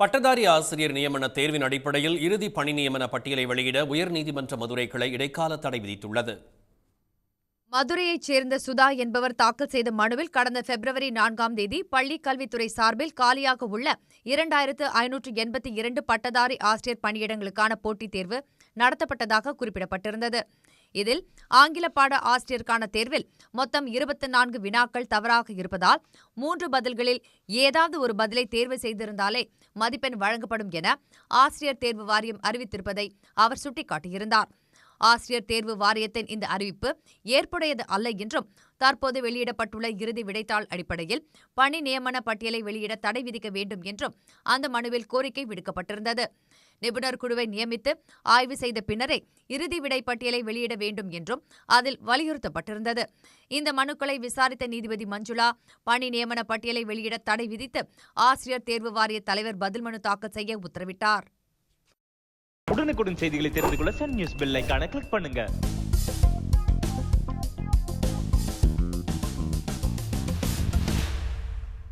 பட்டதாரி ஆசிரியர் நியமன தேர்வின் அடிப்படையில் இறுதி பணி நியமன பட்டியலை வெளியிட உயர்நீதிமன்ற மதுரை கிளை இடைக்கால தடை விதித்துள்ளது. மதுரையைச் சேர்ந்த சுதா என்பவர் தாக்கல் செய்த மனுவில் கடந்த பிப்ரவரி நான்காம் தேதி பள்ளிக் கல்வித்துறை சார்பில் காலியாக உள்ள இரண்டாயிரத்து ஐநூற்று எண்பத்தி இரண்டு பட்டதாரி ஆசிரியர் பணியிடங்களுக்கான போட்டித் தேர்வு நடத்தப்பட்டதாக குறிப்பிடப்பட்டிருந்தது. இதில் ஆங்கில பாட ஆசிரியருக்கான தேர்வில் மொத்தம் இருபத்தி நான்கு வினாக்கள் தவறாக இருப்பதால் மூன்று பதில்களில் ஏதாவது ஒரு பதிலை தேர்வு செய்திருந்தாலே மதிப்பெண் வழங்கப்படும் என ஆசிரியர் தேர்வு வாரியம் அறிவித்திருப்பதை அவர் சுட்டிக்காட்டியிருந்தார். ஆசிரியர் தேர்வு வாரியத்தின் இந்த அறிவிப்பு ஏற்புடையது அல்ல என்றும் தற்போது வெளியிடப்பட்டுள்ள இறுதி விடைத்தாள் அடிப்படையில் பணி நியமன பட்டியலை வெளியிட தடை விதிக்க வேண்டும் என்றும் அந்த மனுவில் கோரிக்கை விடுக்கப்பட்டிருந்தது. நிபுணர் குழுவை நியமித்து ஆய்வு செய்த பின்னரே இறுதி விடை பட்டியலை வெளியிட வேண்டும் என்றும் அதில் வலியுறுத்தப்பட்டிருந்தது. இந்த மனுக்களை விசாரித்த நீதிபதி மஞ்சுளா பணி நியமன பட்டியலை வெளியிட தடை விதித்து ஆசிரியர் தேர்வு வாரிய தலைவர் பதில் மனு தாக்கல் செய்ய உத்தரவிட்டார். உடனுக்குடன் செய்திகளை தெரிந்து கொள்ள சன் நியூஸ் பெல் கிளிக் பண்ணுங்க.